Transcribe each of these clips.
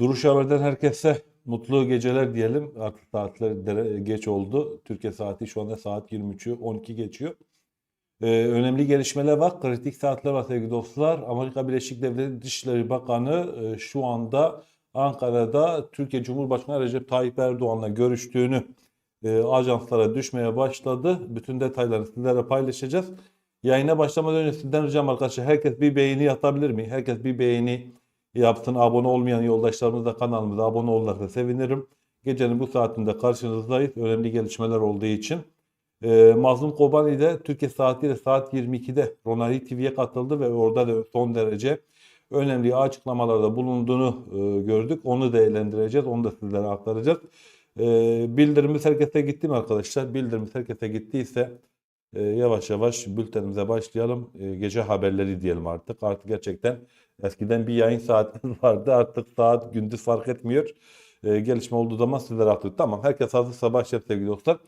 Duruş Haber'den herkese mutlu geceler diyelim. Artık saatler geç oldu. Türkiye saati şu anda saat 23'ü 12 geçiyor. Ee, önemli gelişmeler var. Kritik saatler var sevgili dostlar. Amerika Birleşik Devletleri Dışişleri Bakanı e, şu anda Ankara'da Türkiye Cumhurbaşkanı Recep Tayyip Erdoğan'la görüştüğünü e, ajanslara düşmeye başladı. Bütün detayları sizlerle paylaşacağız. Yayına başlamadan önce sizden ricam arkadaşlar herkes bir beğeni yapabilir mi? Herkes bir beğeni yapsın. Abone olmayan yoldaşlarımız da kanalımıza abone olurlarsa sevinirim. Gecenin bu saatinde karşınızdayız. Önemli gelişmeler olduğu için. Ee, Mazlum Kobani de Türkiye saatiyle saat 22'de Ronaldo TV'ye katıldı ve orada da son derece önemli açıklamalarda bulunduğunu e, gördük. Onu değerlendireceğiz. Onu da sizlere aktaracağız. Ee, bildirimiz herkese gitti mi arkadaşlar? Bildirimiz herkese gittiyse e, yavaş yavaş bültenimize başlayalım. E, gece haberleri diyelim artık. Artık gerçekten eskiden bir yayın saatimiz vardı. Artık saat gündüz fark etmiyor. E, gelişme olduğu zaman sizlere aktarıyoruz. Tamam herkes hazırsa başlayalım sevgili dostlar.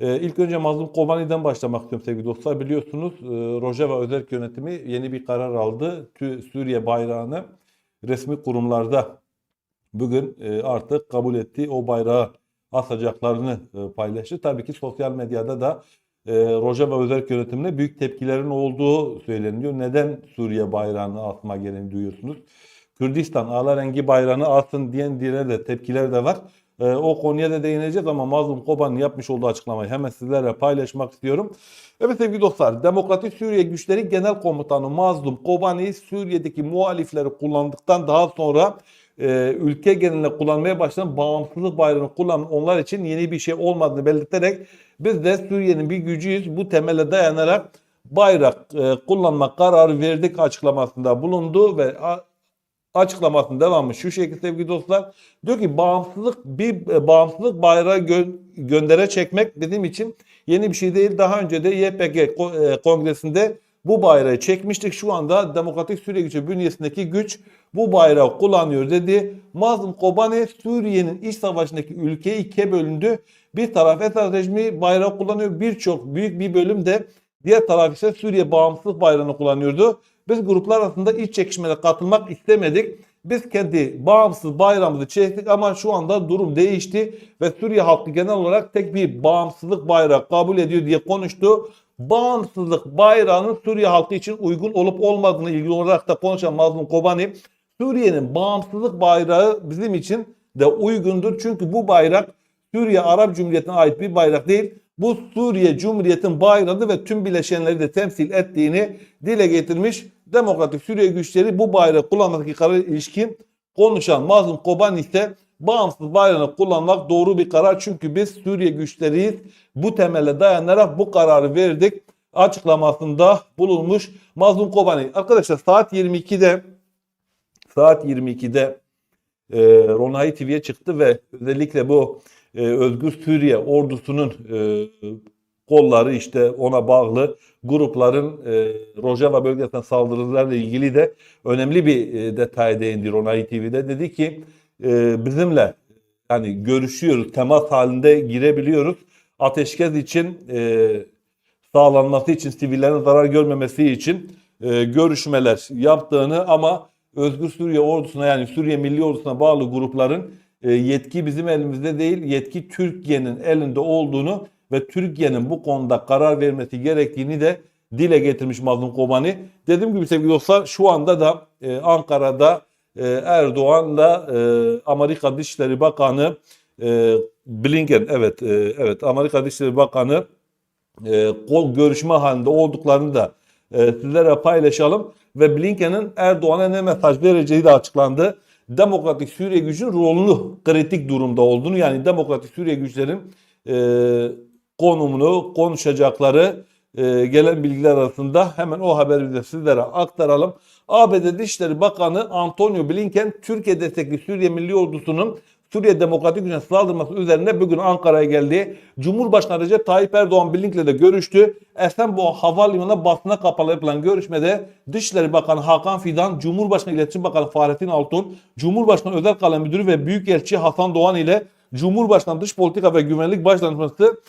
E, ilk önce Mazlum Kobani'den başlamak istiyorum sevgili dostlar. Biliyorsunuz e, Rojava Özerk Yönetimi yeni bir karar aldı. Tü- Suriye bayrağını resmi kurumlarda bugün e, artık kabul etti. O bayrağı asacaklarını e, paylaştı. Tabii ki sosyal medyada da e, Rojava Özerk Yönetimine büyük tepkilerin olduğu söyleniyor. Neden Suriye bayrağını asma gereğini duyuyorsunuz? Kürdistan ağla rengi bayrağını asın diyen diğerine de tepkiler de var. E, o konuya da değineceğiz ama Mazlum Kobani'nin yapmış olduğu açıklamayı hemen sizlerle paylaşmak istiyorum. Evet sevgili dostlar, Demokratik Suriye Güçleri Genel Komutanı Mazlum Kobani Suriye'deki muhalifleri kullandıktan daha sonra e, ülke geneline kullanmaya başlanan bağımsızlık bayrağını kullanmak onlar için yeni bir şey olmadığını belirterek biz de Suriye'nin bir gücüyüz bu temele dayanarak bayrak e, kullanma kararı verdik açıklamasında bulundu ve açıklamasının devamı şu şekilde sevgili dostlar. Diyor ki bağımsızlık bir e, bağımsızlık bayrağı gö- göndere çekmek bizim için yeni bir şey değil. Daha önce de YPG e, kongresinde bu bayrağı çekmiştik. Şu anda Demokratik Suriye Gücü bünyesindeki güç bu bayrağı kullanıyor dedi. Mazlum Kobani Suriye'nin iç savaşındaki ülke ikiye bölündü. Bir taraf Esad rejimi bayrağı kullanıyor. Birçok büyük bir bölüm de diğer taraf ise Suriye bağımsızlık bayrağını kullanıyordu. Biz gruplar arasında iç çekişmelere katılmak istemedik. Biz kendi bağımsız bayrağımızı çektik ama şu anda durum değişti ve Suriye halkı genel olarak tek bir bağımsızlık bayrağı kabul ediyor diye konuştu. Bağımsızlık bayrağının Suriye halkı için uygun olup olmadığını ilgili olarak da konuşan Mazlum Kobani, Suriye'nin bağımsızlık bayrağı bizim için de uygundur. Çünkü bu bayrak Suriye Arap Cumhuriyeti'ne ait bir bayrak değil. Bu Suriye Cumhuriyeti'nin bayrağıdır ve tüm bileşenleri de temsil ettiğini dile getirmiş. Demokratik Suriye güçleri bu bayrağı kullanmadaki karar ilişkin konuşan Mazlum Kobani ise bağımsız bayrağını kullanmak doğru bir karar. Çünkü biz Suriye güçleriyiz. Bu temele dayanarak bu kararı verdik. Açıklamasında bulunmuş Mazlum Kobani. Arkadaşlar saat 22'de saat 22'de e, Ronay TV'ye çıktı ve özellikle bu e, Özgür Suriye ordusunun e, kolları işte ona bağlı grupların e, Rojava bölgesine saldırılarla ilgili de önemli bir e, detaya değindi Ronay TV'de. Dedi ki e, bizimle yani görüşüyoruz, temas halinde girebiliyoruz. Ateşkes için e, sağlanması için, sivillerin zarar görmemesi için e, görüşmeler yaptığını ama Özgür Suriye ordusuna yani Suriye Milli Ordusu'na bağlı grupların e, yetki bizim elimizde değil, yetki Türkiye'nin elinde olduğunu ve Türkiye'nin bu konuda karar vermesi gerektiğini de dile getirmiş Mazlum Kobani. Dediğim gibi sevgili dostlar şu anda da e, Ankara'da e, Erdoğan'la e, Amerika Dışişleri Bakanı e, Blinken evet e, evet Amerika Dışişleri Bakanı e, kol görüşme halinde olduklarını da e, sizlere paylaşalım ve Blinken'in Erdoğan'a ne mesaj vereceği de açıklandı. Demokratik Suriye gücünün rolünü kritik durumda olduğunu yani Demokratik Suriye güçlerin e, konumunu konuşacakları e, gelen bilgiler arasında hemen o haberi de sizlere aktaralım. ABD Dışişleri Bakanı Antonio Blinken Türkiye destekli Suriye Milli Ordusu'nun Suriye Demokratik Gücü'ne saldırması üzerine bugün Ankara'ya geldi. Cumhurbaşkanı Recep Tayyip Erdoğan Blinken'le de görüştü. Esenboğa Havalimanı'na basına kapalı yapılan görüşmede Dışişleri Bakanı Hakan Fidan, Cumhurbaşkanı İletişim Bakanı Fahrettin Altun, Cumhurbaşkanı Özel Kalem Müdürü ve Büyükelçi Hasan Doğan ile Cumhurbaşkanı Dış Politika ve Güvenlik Başdanışması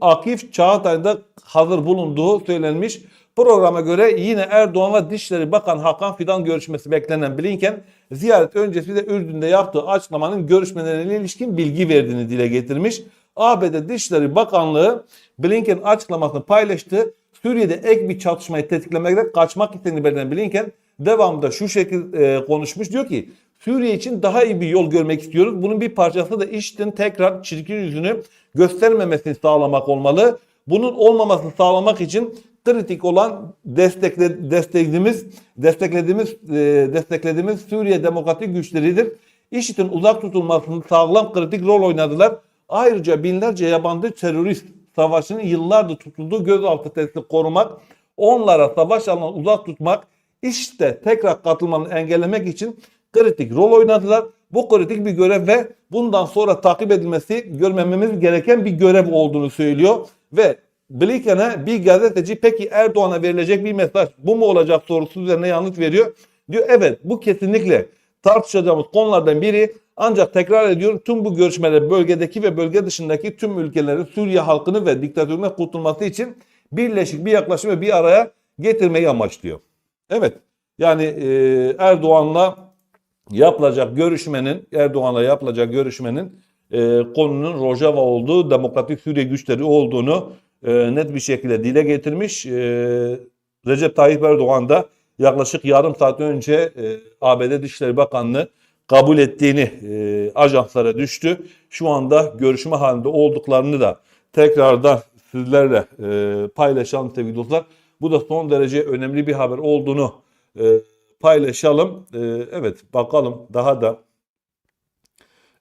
Akif Çağatay'da hazır bulunduğu söylenmiş. Programa göre yine Erdoğan'la Dışişleri Bakan Hakan Fidan görüşmesi beklenen Blinken ziyaret öncesi de Ürdün'de yaptığı açıklamanın görüşmelerine ilişkin bilgi verdiğini dile getirmiş. ABD Dışişleri Bakanlığı Blinken açıklamasını paylaştı. Suriye'de ek bir çatışmayı tetiklemekte kaçmak istediğini belirten Blinken devamında şu şekilde konuşmuş. Diyor ki Suriye için daha iyi bir yol görmek istiyoruz. Bunun bir parçası da IŞİD'in tekrar çirkin yüzünü göstermemesini sağlamak olmalı. Bunun olmamasını sağlamak için kritik olan destekle, desteklediğimiz desteklediğimiz e, desteklediğimiz Suriye demokratik güçleridir. IŞİD'in uzak tutulmasını sağlam kritik rol oynadılar. Ayrıca binlerce yabancı terörist savaşının yıllardır tutulduğu gözaltı testi korumak, onlara savaş alanı uzak tutmak, işte tekrar katılmanı engellemek için kritik rol oynadılar. Bu kritik bir görev ve bundan sonra takip edilmesi görmememiz gereken bir görev olduğunu söylüyor. Ve Blinken'e bir gazeteci peki Erdoğan'a verilecek bir mesaj bu mu olacak sorusu üzerine yanıt veriyor. Diyor evet bu kesinlikle tartışacağımız konulardan biri ancak tekrar ediyorum tüm bu görüşmeler bölgedeki ve bölge dışındaki tüm ülkelerin Suriye halkını ve diktatörüne kurtulması için birleşik bir yaklaşım ve bir araya getirmeyi amaçlıyor. Evet yani e, Erdoğan'la yapılacak görüşmenin Erdoğan'la yapılacak görüşmenin e, konunun Rojava olduğu, Demokratik Suriye güçleri olduğunu e, net bir şekilde dile getirmiş. E, Recep Tayyip Erdoğan da yaklaşık yarım saat önce e, ABD Dışişleri Bakanlığı kabul ettiğini e, ajanslara düştü. Şu anda görüşme halinde olduklarını da tekrardan sizlerle e, paylaşalım sevgili dostlar. Bu da son derece önemli bir haber olduğunu e, paylaşalım. E, evet bakalım daha da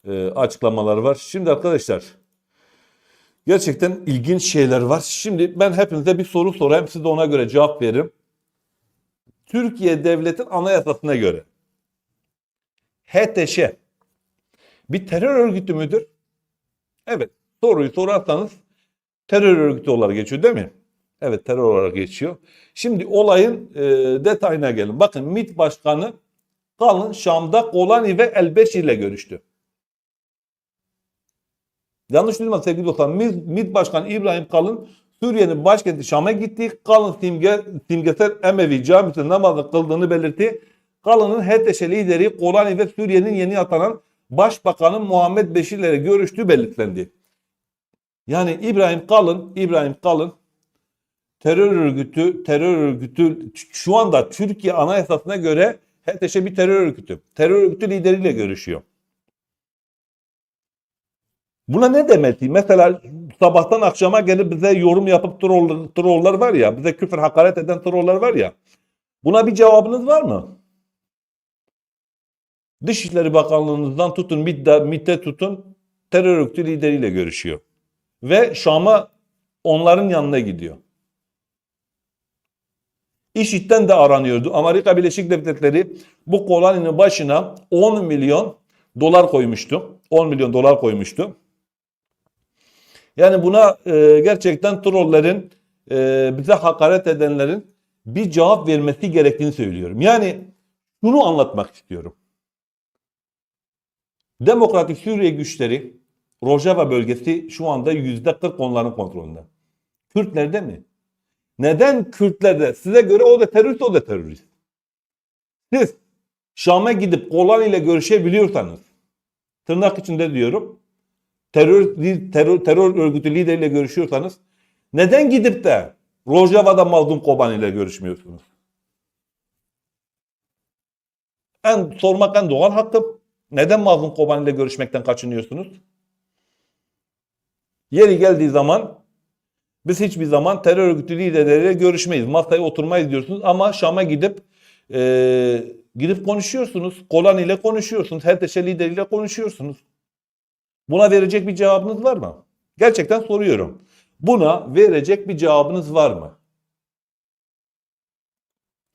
e, açıklamalar var. Şimdi arkadaşlar gerçekten ilginç şeyler var. Şimdi ben hepinize bir soru sorayım. Siz de ona göre cevap verin. Türkiye Devlet'in anayasasına göre HTŞ bir terör örgütü müdür? Evet. Soruyu sorarsanız terör örgütü olarak geçiyor değil mi? Evet terör olarak geçiyor. Şimdi olayın e, detayına gelin. Bakın MİT Başkanı Kalın Şam'da Golani ve Elbeşir ile görüştü. Yanlış duymadım sevgili dostlar. MİT, Başkanı İbrahim Kalın Suriye'nin başkenti Şam'a gitti. Kalın simge, simgesel Emevi camisinde namazı kıldığını belirtti. Kalın'ın HTŞ lideri Golani ve Suriye'nin yeni atanan Başbakanı Muhammed Beşir ile görüştüğü belirtlendi. Yani İbrahim Kalın, İbrahim Kalın terör örgütü, terör örgütü şu anda Türkiye Anayasası'na göre HTŞ bir terör örgütü. Terör örgütü lideriyle görüşüyor. Buna ne demeli? Mesela sabahtan akşama gelip bize yorum yapıp troll, trolllar var ya, bize küfür hakaret eden trolllar var ya. Buna bir cevabınız var mı? Dışişleri Bakanlığınızdan tutun, MİT'e tutun, terör örgütü lideriyle görüşüyor. Ve Şam'a onların yanına gidiyor. IŞİD'den de aranıyordu. Amerika Birleşik Devletleri bu koloninin başına 10 milyon dolar koymuştu. 10 milyon dolar koymuştu. Yani buna e, gerçekten trollerin, e, bize hakaret edenlerin bir cevap vermesi gerektiğini söylüyorum. Yani şunu anlatmak istiyorum. Demokratik Suriye güçleri Rojava bölgesi şu anda %40 onların kontrolünde. Kürtlerde mi? Neden Kürtlerde? Size göre o da terörist, o da terörist. Siz Şam'a gidip Golan ile görüşebiliyorsanız, tırnak içinde diyorum, terör, terör, terör örgütü lideriyle görüşüyorsanız, neden gidip de Rojava'da Mazlum Koban ile görüşmüyorsunuz? En sormak en doğal hakkım. Neden Mazlum Koban ile görüşmekten kaçınıyorsunuz? Yeri geldiği zaman biz hiçbir zaman terör örgütü liderleriyle görüşmeyiz. Masaya oturmayız diyorsunuz ama Şam'a gidip e, gidip konuşuyorsunuz. Kolan ile konuşuyorsunuz. HTŞ lideriyle konuşuyorsunuz. Buna verecek bir cevabınız var mı? Gerçekten soruyorum. Buna verecek bir cevabınız var mı?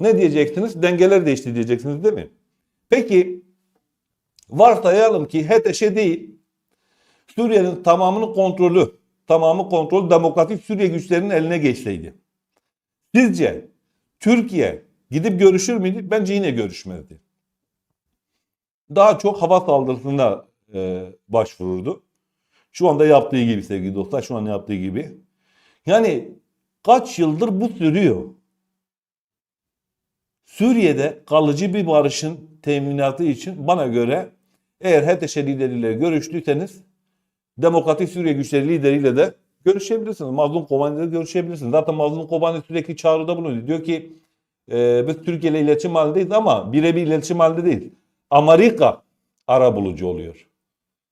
Ne diyeceksiniz? Dengeler değişti diyeceksiniz değil mi? Peki varsayalım ki HTŞ değil Suriye'nin tamamının kontrolü tamamı kontrol demokratik Suriye güçlerinin eline geçseydi. Sizce Türkiye gidip görüşür müydü? Bence yine görüşmezdi. Daha çok hava saldırısına e, başvururdu. Şu anda yaptığı gibi sevgili dostlar. Şu an yaptığı gibi. Yani kaç yıldır bu sürüyor. Suriye'de kalıcı bir barışın teminatı için bana göre eğer HTŞ lideriyle görüştüyseniz Demokratik Suriye güçleri lideriyle de görüşebilirsiniz. Mazlum Kobani ile görüşebilirsiniz. Zaten Mazlum Kobani sürekli çağrıda bulunuyor. Diyor ki e, biz Türkiye ile iletişim halindeyiz ama birebir iletişim halinde değil. Amerika ara bulucu oluyor.